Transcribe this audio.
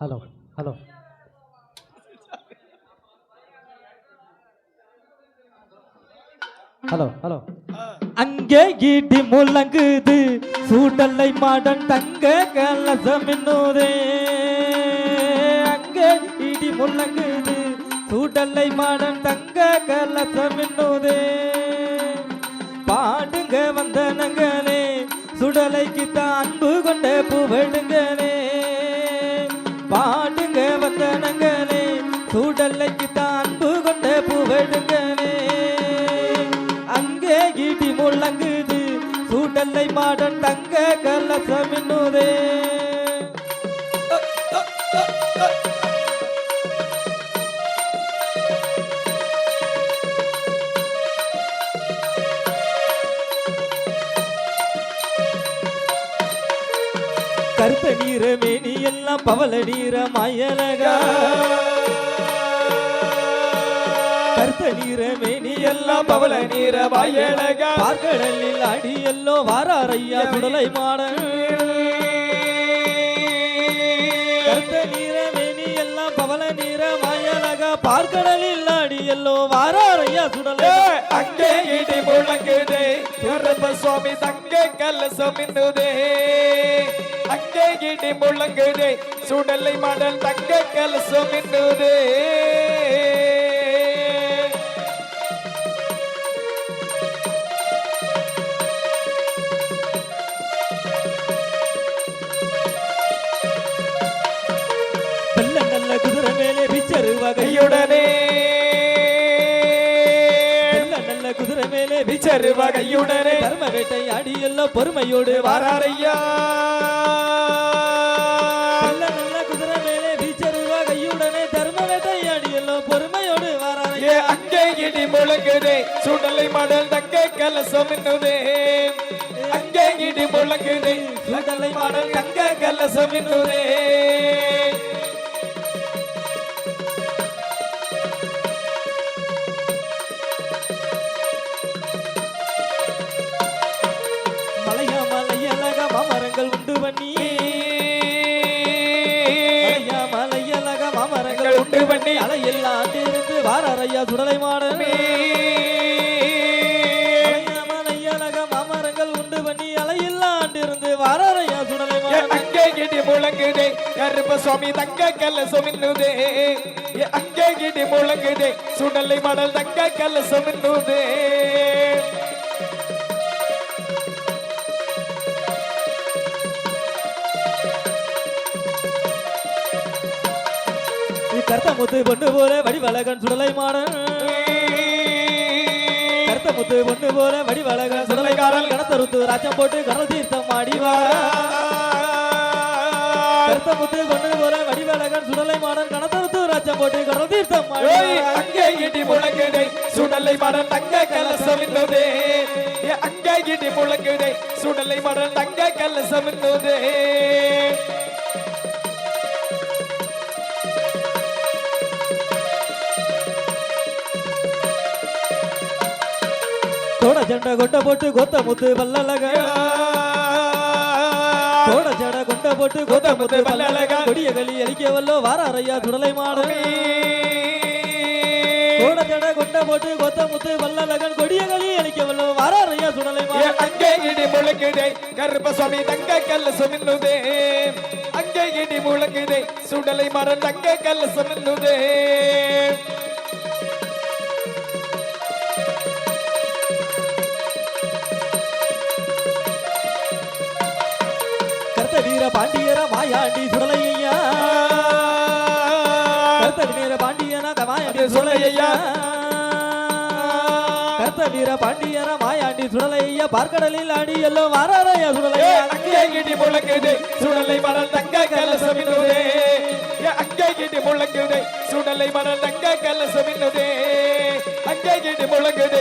Hello hello hello hello அங்கே ஈட்டி முழங்குது. சூடலை modern தங்க கலசம் என்னுதே. அங்கே ஈட்டி முழங்குது. சூடலை மாடன் தங்க கலசம் என்னுதே. பாடுங்க வந்தனங்களே. சுடலைக்கு தான் அன்பு கொண்ட புகழுங்களே. பாடுங்க வந்தனங்களே சுடலைக்கு தான் அன்பு கொண்ட புகழுங்களே அங்கே ஈட்டி முழங்குது சூடலை மாடன் தங்க கலசமின் கருத்த நீர மேனி எல்லாம் பவள நீர மயலகா. கருத்த நீர மேனி எல்லாம் பவள நீர மயலகா. பார்க்கடலில் அடி எல்லோ வாராரையா சுடலை மாடன் பார்க்கடலில் அடி எல்லோ வாராரையா சுடலை. அங்கே இடி முழங்குதே. கருப்ப சுவாமி தங்க கலசம் இன்னுதே அங்கே இடி முழங்குதே. சுடலை மடல் தங்க கலசம் இன்னுதே கையுடனே அடி எல்லாம் பொறுமையோடு ஏ வாராரையா. அங்கே இடி முழங்குதே. சுடலை மடல் தங்க கலசம் இன்னுதே அங்கே இடி முழங்குதே. சுடலை மடல் தங்க கலசம் இன்னுதே பண்ணி அலையெல்லாம் இருந்து வாராரையா சுடலை மலையழக மாமரங்கள் உண்டு பண்ணி அலையெல்லாம் இருந்து வாராரையா சுடலை அங்கே இடி முழங்குதே கருப்ப சுவாமி தங்க கலசம் இன்னுதே ஏ அங்கே இடி முழங்குதே சுடலை மடல் தங்க கலசம் இன்னுதே கருத்த முத்து பொண்ணு போல வடிவழகன் சுடலை மாடன் கருத்த முத்து பொண்ணு போல வடிவழகன் சுடலைக்காரன் கடத்தருத்து ராஜம் போட்டு கடல் தீர்த்தம் ஆடிவாரா. கருத்த முத்து பொண்ணு போல வடிவழகன் சுடலை மாடன் கடத்தருத்து ராஜம் போட்டு கடல் தீர்த்தம் ஓய், ஆடிவாரா அங்கே இடி முழங்குதே சுடலை மடல் தங்க கலசம் இன்னுதே ஏ அங்கே இடி முழங்குதே சுடலை மடல் தங்க கலசம் இன்னுதே தோட ஜண்ட கொண்ட போட்டு கொத்த முத்து வல்லழக. தோட ஜட கொண்ட போட்டு கொத்த முத்து வல்லழக. கொடிய களி அழிக்க வல்லோ வாராரையா சுடலை மாடன் கோட ஜட கொண்ட போட்டு கொத்த முத்து வல்லழகன். கொடிய களி அழிக்க வல்லோ வாராரையா சுடலை ஏ மாடன் அங்கே இடி முழங்குதே கருப்ப சுவாமி தங்க கலசம் இன்னுதே அங்கே இடி முழங்குதே சுடலை மரம் தங்க கலசம் இன்னுதே பாண்டியர மாயாண்டி சுடலையா கர்த்த வீர பாண்டியன மாயாண்டி சுடலையா கர்த்த வீர பாண்டியன மாயாண்டி சுடலையா பார்க்கடலில் ஆடி எல்லோ வாராரையா ஏ சுடலையா அங்கே இடி முழங்குதே சுடலை மரம் தங்க கலசம் இன்னுதே. ஏ அங்கே இடி முழங்குதே சுடலை மரம் தங்க கலசம் இன்னுதே. அங்கே இடி முழங்குதே